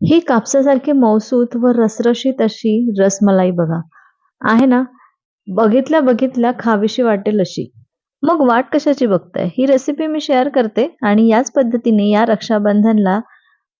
ही कापसासारखी मऊसूत व रसरशीत अशी रसमलाई बघा. आहे ना? बघितल्या बघितल्या खावीशी वाटेल अशी. मग वाट कशाची बघताय? ही रेसिपी मी शेअर करते आणि याच पद्धतीने या रक्षाबंधनला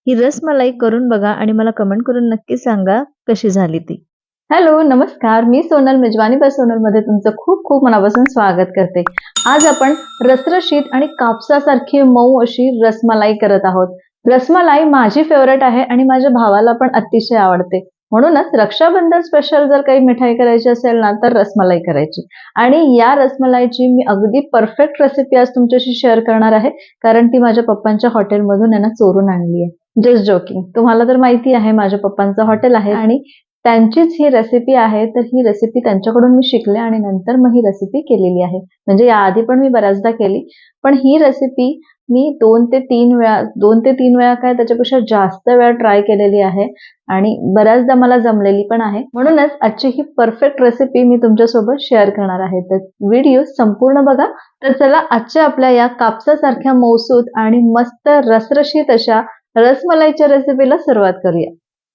ही रसमलाई करून बघा आणि मला कमेंट करून नक्की सांगा कशी झाली ती. हॅलो नमस्कार. मी सोनल मेजवानी बाय सोनलमध्ये तुमचं खूप खूप मनापासून स्वागत करते. आज आपण रसरशीत आणि कापसासारखी मऊ अशी रसमलाई करत आहोत. रसमलाई माझी फेवरेट आहे आणि माझ्या भावाला पण अतिशय आवडते. म्हणूनच रक्षाबंधन स्पेशल जर काही मिठाई करायची असेल ना तर रसमलाई करायची. आणि या रसमलाईची मी अगदी परफेक्ट रेसिपी आज तुमच्याशी शेअर करणार आहे कारण ती माझ्या पप्पांच्या हॉटेलमधून यांना चोरून आणली आहे. जस्ट जोकिंग तुम्हाला तर माहिती आहे माझ्या पप्पांचं हॉटेल आहे आणि त्यांचीच ही रेसिपी आहे तर ही रेसिपी त्यांच्याकडून मी शिकले आणि नंतर मग ही रेसिपी केलेली आहे. म्हणजे याआधी पण मी बऱ्याचदा केली. पण ही रेसिपी मी दोन ते तीन वेळा दोन ते तीन वेळा काय त्याच्यापेक्षा जास्त वेळा ट्राय केलेली आहे आणि बऱ्याचदा मला जमलेली पण आहे. म्हणूनच आजची ही परफेक्ट रेसिपी मी तुमच्यासोबत शेअर करणार आहे. तर व्हिडिओ संपूर्ण बघा. तर चला आजच्या आपल्या या कापसासारख्या मौसूद आणि मस्त रसरशीत अशा रसमलाईच्या रेसिपीला सुरुवात करूया.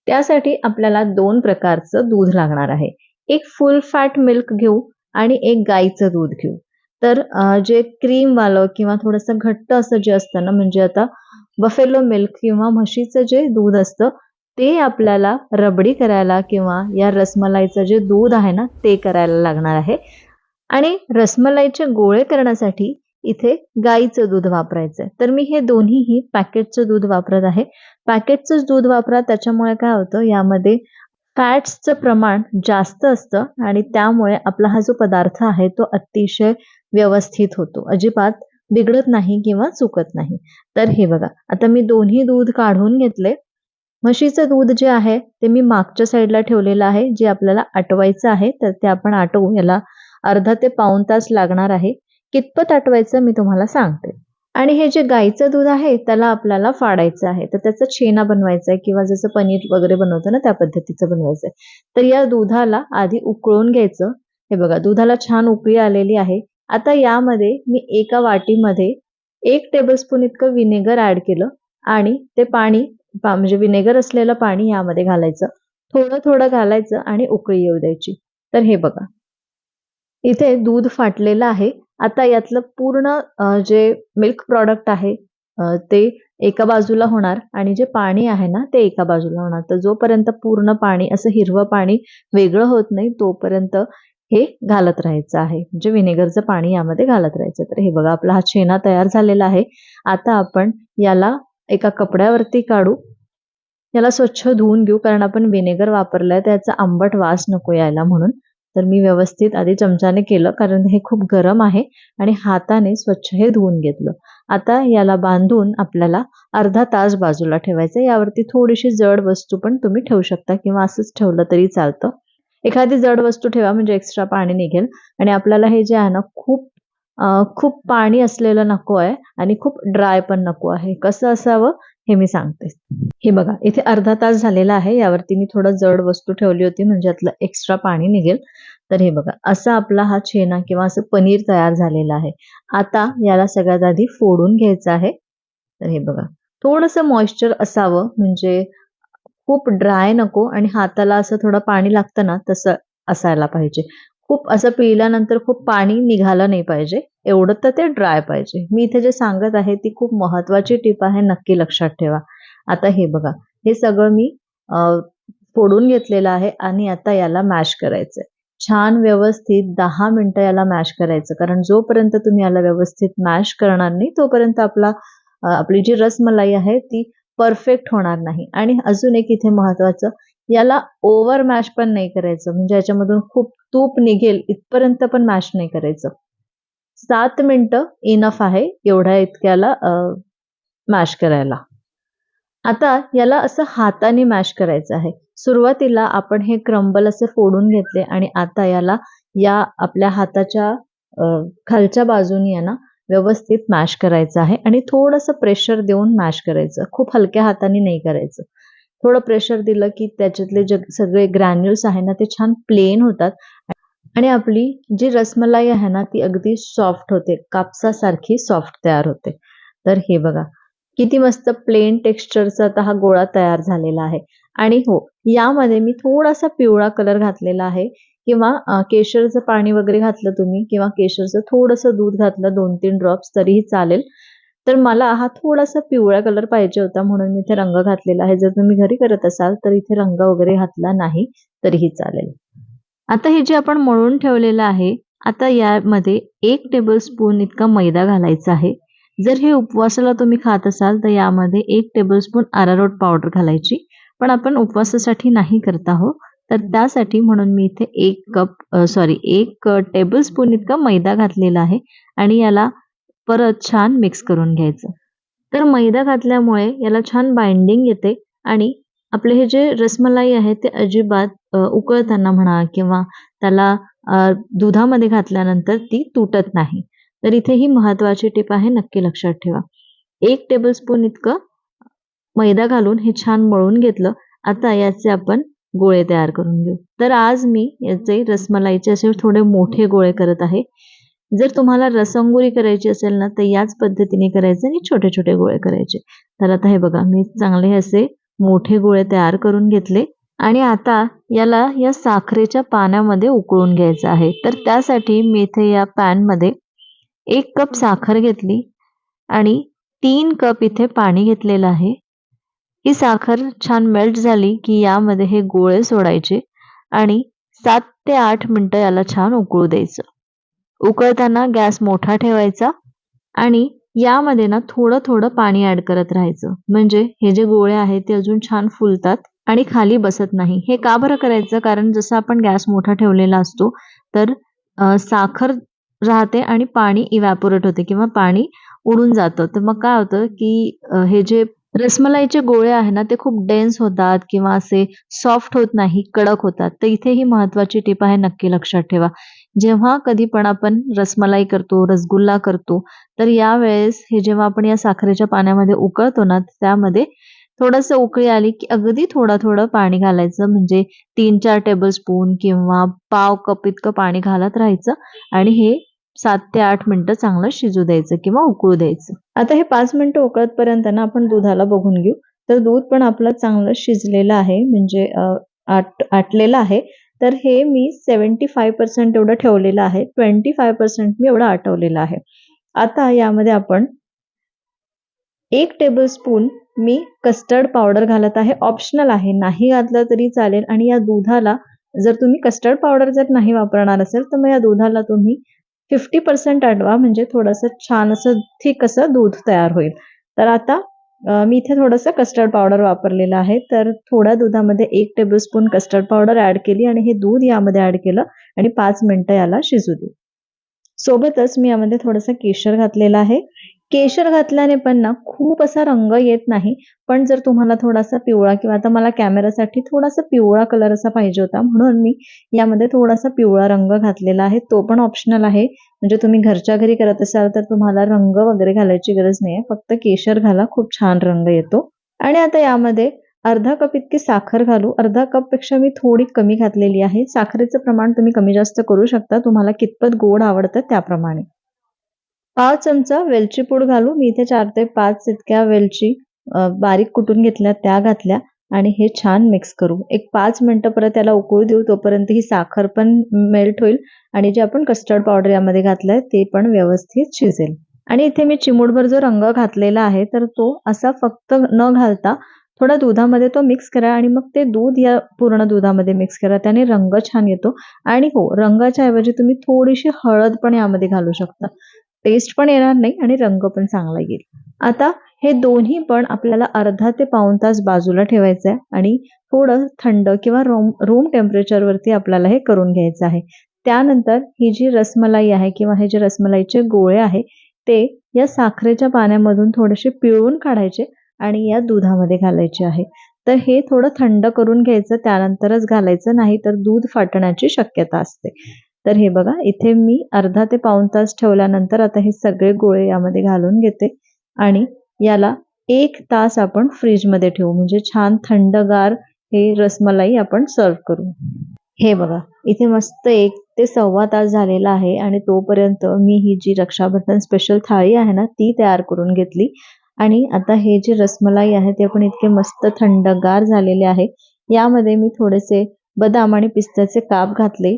त्यासाठी आपल्याला दोन प्रकारचं दूध लागणार आहे. एक फुल फॅट मिल्क घेऊ आणि एक गाईचं दूध घेऊ. तर जे क्रीमवालं किंवा थोडंसं घट्ट असं जे असतं ना म्हणजे आता बफेलो मिल्क किंवा म्हशीचं जे दूध असतं ते आपल्याला रबडी करायला किंवा या रसमलाईचं जे दूध आहे ना ते करायला लागणार आहे. आणि रसमलाईचे गोळे करण्यासाठी इथे गाईचं दूध वापरायचं आहे तर मी हे दोन्हीही पॅकेटचं दूध वापरत आहे. पॅकेटचंच दूध वापरा त्याच्यामुळे काय होतं यामध्ये फॅट्सचं प्रमाण जास्त असतं आणि त्यामुळे आपला हा जो पदार्थ आहे तो अतिशय व्यवस्थित होतो. अजिबात बिघडत नाही किंवा चुकत नाही. तर हे बघा आता मी दोन्ही दूध काढून घेतले. म्हशीचं दूध जे आहे ते मी मागच्या साईडला ठेवलेलं आहे. जे आपल्याला आटवायचं आहे तर ते आपण आटवू. याला अर्धा ते पाऊण तास लागणार आहे. कितपत आटवायचं मी तुम्हाला सांगते. आणि हे जे गाईचं दूध आहे त्याला आपल्याला फाडायचं आहे. तर त्याचा छेना बनवायचा आहे किंवा जसं पनीर वगैरे बनवतो ना त्या पद्धतीचं बनवायचं आहे. तर या दुधाला आधी उकळून घ्यायचं. हे बघा दुधाला छान उकळी आलेली आहे. आता यामध्ये मी एका वाटीमध्ये एक टेबलस्पून इतकं विनेगर ऍड केलं आणि ते पाणी म्हणजे विनेगर असलेलं पाणी यामध्ये घालायचं. थोडं थोडं घालायचं आणि उकळी येऊ द्यायची. तर हे बघा. इथे दूध फाटलेलं आहे. आता यातलं पूर्ण जे मिल्क प्रॉडक्ट आहे ते एका बाजूला होणार आणि जे पाणी आहे ना ते एका बाजूला होणार. तर जोपर्यंत पूर्ण पाणी असं हिरवं पाणी वेगळं होत नाही तोपर्यंत हे घालत राहायचं आहे. म्हणजे व्हिनेगरचं पाणी यामध्ये घालत राहायचं. तर हे बघा आपला हा छेना तयार झालेला आहे. आता आपण याला एका कपड्यावरती काढू. याला स्वच्छ धुवून घेऊ कारण आपण विनेगर वापरलंय त्याचा आंबट वास नको यायला म्हणून. तर मी व्यवस्थित आधी चमच्याने केलं कारण हे खूप गरम आहे. आणि हाताने स्वच्छ हे धुवून घेतलं. आता याला बांधून आपल्याला अर्धा तास बाजूला ठेवायचं यावरती थोडीशी जड वस्तू पण तुम्ही ठेवू शकता किंवा असंच ठेवलं तरी चालतं. एखादी जड वस्तू ठेवा म्हणजे एक्स्ट्रा पाणी निघेल. आणि आपल्याला हे जे आहे ना खूप खूप पाणी असलेलं नको आहे आणि खूप ड्राय पण नको आहे. कसं असावं हे मी सांगते. हे बघा इथे अर्धा तास झालेला आहे. यावरती मी थोडं जड वस्तू ठेवली होती म्हणजे यातलं एक्स्ट्रा पाणी निघेल. तर हे बघा असा आपला हा छेना किंवा असं पनीर तयार झालेला आहे. आता याला सगळ्यात आधी फोडून घ्यायचं आहे. तर हे बघा थोडंसं मॉइश्चर असावं म्हणजे खूप ड्राय नको आणि हाताला असं थोडं पाणी लागतं ना तसं असायला पाहिजे. खूप असं पिल्यानंतर खूप पाणी निघालं नाही पाहिजे. एवढं तर ते ड्राय पाहिजे. मी इथे जे सांगत आहे ती खूप महत्वाची टीप आहे नक्की लक्षात ठेवा. आता हे बघा हे सगळं मी फोडून घेतलेलं आहे आणि आता याला मॅश करायचंय. छान व्यवस्थित दहा मिनटं याला मॅश करायचं. कारण जोपर्यंत तुम्ही याला व्यवस्थित मॅश करणार नाही तोपर्यंत आपला आपली जी रसमलाई आहे ती परफेक्ट होणार नाही. आणि अजून एक इथे महत्वाचं याला ओव्हर मॅश पण नाही करायचं. म्हणजे याच्यामधून खूप तूप निघेल इथपर्यंत पण मॅश नाही करायचं. सात मिनिटं इनफ आहे एवढ्या इतक्याला मॅश करायला. आता याला असं हाताने मॅश करायचं आहे. सुरुवातीला आपण हे क्रंबल असे फोडून घेतले आणि आता याला या आपल्या हाताच्या खालच्या बाजूनी आहे ना व्यवस्थित मॅश करायचं आहे आणि थोडंसं प्रेशर देऊन मॅश करायचं. खूप हलक्या हाताने नाही करायचं. थोडं प्रेशर दिलं की त्याच्यातले जे सगळे ग्रॅन्युल्स आहे ना ते छान प्लेन होतात. आणि आपली जी रसमलाई आहे ना ती अगदी सॉफ्ट होते. कापसासारखी सॉफ्ट तयार होते. तर हे बघा. किती मस्त प्लेन टेक्स्चरचा आता हा गोळा तयार झालेला आहे. आणि हो यामध्ये मी थोडासा पिवळा कलर घातलेला आहे. किंवा केशरचं पाणी वगैरे घातलं तुम्ही किंवा केशरचं थोडंसं दूध घातलं दोन तीन ड्रॉप्स तरीही चालेल. तर मला हा थोडासा पिवळा कलर पाहिजे होता म्हणून मी इथे रंग घातलेला आहे. जर तुम्ही घरी करत असाल तर इथे रंग वगैरे घातला नाही तरीही चालेल. आता हे जे आपण मळून ठेवलेलं आहे आता यामध्ये एक टेबल स्पून इतका मैदा घालायचा आहे. जर हे उपवासाला तुम्ही खात असाल तर यामध्ये एक टेबलस्पून अरारोट पावडर घालायची. पण आपण उपवासासाठी नाही करत आहोत. तर त्यासाठी म्हणून मी इथे एक कप सॉरी एक टेबल स्पून इतका मैदा घातलेला आहे आणि याला परत छान मिक्स करून घ्यायचं. तर मैदा घातल्यामुळे याला छान बाइंडिंग येते आणि आपले हे जे रसमलाई आहे ते अजिबात उकळताना म्हणा किंवा त्याला दुधामध्ये घातल्यानंतर ती तुटत नाही. तर इथे ही महत्वाची टीप आहे नक्की लक्षात ठेवा. एक टेबलस्पून इतकं मैदा घालून हे छान मळून घेतलं. आता याचे आपण गोळे तयार करून घेऊ. तर आज मी याचे रसमलाईचे असे थोडे मोठे गोळे करत आहे. जर तुम्हाला रसंगोरी करायची असेल ना तर याच पद्धतीने करायचे आणि छोटे छोटे गोळे करायचे. तर आता हे बघा मी चांगले असे मोठे गोळे तयार करून घेतले. आणि आता याला या साखरेच्या पाण्यामध्ये उकळून घ्यायचं आहे. तर त्यासाठी मी इथे या पॅनमध्ये एक कप साखर घेतली आणि तीन कप इथे पाणी घेतलेलं आहे. ही साखर छान मेल्ट झाली की यामध्ये हे गोळे सोडायचे आणि सात ते आठ मिनटं याला छान उकळू द्यायचं. उकळताना गॅस मोठा ठेवायचा आणि यामध्ये ना थोडं थोडं पाणी ऍड करत राहायचं. म्हणजे हे जे गोळे आहेत ते अजून छान फुलतात आणि खाली बसत नाही. हे का बरं करायचं? कारण जसं आपण गॅस मोठा ठेवलेला असतो तर साखर राहते आणि पाणी इव्हॅपोरेट होते किंवा पाणी उडून जातं. तर मग काय होतं की हे जे रसमलाईचे गोळे आहे ना ते खूप डेन्स होतात किंवा असे सॉफ्ट होत नाही कडक होतात. तर इथे ही महत्वाची टीप आहे नक्की लक्षात ठेवा. जेव्हा कधी पण आपण रसमलाई करतो रसगुल्ला करतो तर यावेळेस हे जेव्हा आपण या साखरेच्या पाण्यामध्ये उकळतो ना त्यामध्ये थोडंसं उकळी आली की अगदी थोडं थोडं पाणी घालायचं. म्हणजे तीन चार टेबल स्पून किंवा पाव कप इतकं पाणी घालत राहायचं. आणि हे सात ते आठ मिनटं चांगलं शिजू द्यायचं किंवा उकळू द्यायचं. आता हे पाच मिनटं उकळतपर्यंत ना आपण दुधाला बघून घेऊ. तर दूध पण आपलं चांगलं शिजलेलं आहे म्हणजे आट आटलेलं आहे. तर हे मी सेवन्टी फाय पर्सेंट एवढं ठेवलेलं आहे. ट्वेंटी फाय पर्सेंट मी एवढं आटवलेलं आहे. आता यामध्ये आपण एक टेबल स्पून मी कस्टर्ड पावडर घालत आहे. ऑप्शनल आहे. नाही घातलं तरी चालेल. आणि या दुधाला जर तुम्ही कस्टर्ड पावडर जर नाही वापरणार असेल तर मग या दुधाला तुम्ही फिफ्टी पर्सेंट अडवा म्हणजे थोडंसं छान असं थिक असं दूध तयार होईल. तर आता मी इथे थोडंसं कस्टर्ड पावडर वापरलेलं आहे. तर थोड्या दुधामध्ये एक टेबलस्पून कस्टर्ड पावडर ॲड केली आणि हे दूध यामध्ये ॲड केलं आणि पाच मिनिटं याला शिजू दे सोबतच मी यामध्ये थोडंसं केशर घातलेलं आहे. केशर घातल्याने पण ना खूप असा रंग येत नाही. पण जर तुम्हाला थोडासा पिवळा किंवा आता मला कॅमेरासाठी थोडासा पिवळा कलर असा पाहिजे होता म्हणून मी यामध्ये थोडासा पिवळा रंग घातलेला आहे. तो पण ऑप्शनल आहे. म्हणजे तुम्ही घरच्या घरी करत असाल तर तुम्हाला रंग वगैरे घालायची गरज नाही फक्त केशर घाला खूप छान रंग येतो. आणि आता यामध्ये अर्धा कप इतकी साखर घालू. अर्धा कपपेक्षा मी थोडी कमी घातलेली आहे. साखरेचं प्रमाण तुम्ही कमी जास्त करू शकता. तुम्हाला कितपत गोड आवडतं त्याप्रमाणे. पाव चमचा वेलची पूड घालू मी इथे चार ते पाच इतक्या वेलची बारीक कुटून घेतल्या त्या घातल्या आणि हे छान मिक्स करू. एक पाच मिनटं परत त्याला उकळू देऊ तोपर्यंत ही साखर पण मेल्ट होईल आणि जे आपण कस्टर्ड पावडर यामध्ये घातलंय ते पण व्यवस्थित शिजेल. आणि इथे मी चिमूटभर जो रंग घातलेला आहे तर तो असा फक्त न घालता थोडा दुधामध्ये तो मिक्स करा आणि मग ते दूध या पूर्ण दुधामध्ये मिक्स करा. त्याने रंग छान येतो. आणि हो रंगाच्या ऐवजी तुम्ही थोडीशी हळद पण यामध्ये घालू शकता. टेस्ट पण येणार नाही आणि रंग पण चांगला येईल. आता हे दोन्ही पण आपल्याला अर्धा ते पाऊण तास बाजूला ठेवायचं आहे आणि थोडं थंड किंवा रूम रूम टेम्परेचरवरती आपल्याला हे करून घ्यायचं आहे. त्यानंतर ही जी रसमलाई आहे किंवा हे जे रसमलाईचे गोळे आहे ते या साखरेच्या पाण्यामधून थोडेसे पिळून काढायचे आणि या दुधामध्ये घालायचे आहे. तर हे थोडं थंड करून घ्यायचं त्यानंतरच घालायचं नाही तर दूध फाटण्याची शक्यता असते. तर हे बघा इथे मी अर्धा ते पाऊण तास ठेवल्यानंतर आता हे सगळे गोळे यामध्ये घालून घेते. आणि याला एक तास आपण फ्रीजमध्ये ठेवू म्हणजे छान थंडगार हे रसमलाई आपण सर्व करू. हे बघा इथे मस्त एक ते सव्वा तास झालेला आहे आणि तोपर्यंत मी ही जी रक्षाबंधन स्पेशल थाळी आहे ना ती तयार करून घेतली. आणि आता हे जे रसमलाई आहे ते आपण इतके मस्त थंडगार झालेले आहे. यामध्ये मी थोडेसे बदाम आणि पिस्त्याचे काप घातले.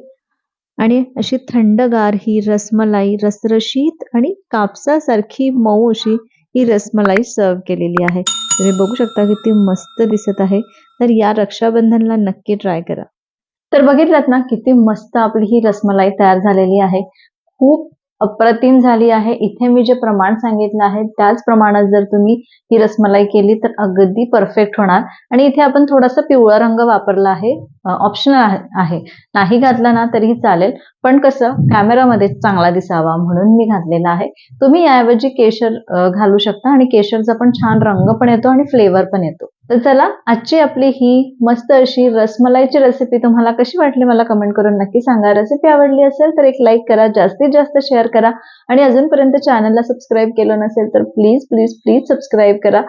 आणि अशी थंडगार ही रसमलाई रसरशीत आणि कापसासारखी मऊ अशी ही रसमलाई सर्व केलेली आहे. तुम्ही बघू शकता किती मस्त दिसत आहे. तर या रक्षाबंधनला नक्की ट्राय करा. तर बघितलात ना किती मस्त आपली ही रसमलाई तयार झालेली आहे. खूप अप्रतिम झाली आहे. इथे मी जे प्रमाण सांगितलं आहे त्याच प्रमाणात जर तुम्ही ही रसमलाई केली तर अगदी परफेक्ट होणार. आणि इथे आपण थोडासा पिवळा रंग वापरला आहे. ऑप्शनल आहे नाही घातला ना तरीही चालेल. पण कसं कॅमेरामध्ये चांगला दिसावा म्हणून मी घातलेला आहे. तुम्ही याऐवजी केशर घालू शकता आणि केशरचा पण छान रंग पण येतो आणि फ्लेवर पण येतो. तर चला आजची आपली ही मस्त अशी रसमलाईची रेसिपी तुम्हाला कशी वाटली मला कमेंट करून नक्की सांगा. रेसिपी आवडली असेल तर एक लाईक करा जास्तीत जास्त शेअर करा आणि अजूनपर्यंत चॅनलला सबस्क्राईब केलं नसेल तर प्लीज प्लीज प्लीज सबस्क्राईब करा.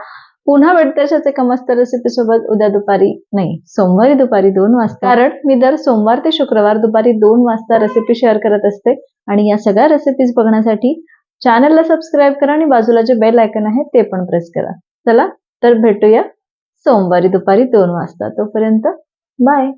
पुन्हा भेटतशाच अशाच एका मस्त रेसिपी सोबत उद्या दुपारी नाही सोमवारी दुपारी दोन वाजता. कारण मी दर सोमवार ते शुक्रवार दुपारी दोन वाजता रेसिपी शेअर करत असते आणि या सगळ्या रेसिपीज बघण्यासाठी चॅनलला सबस्क्राईब करा आणि बाजूला जे बेल आयकन आहे ते पण प्रेस करा. चला तर भेटूया. सोमवारी दुपारी दोन वाजता. तोपर्यंत बाय.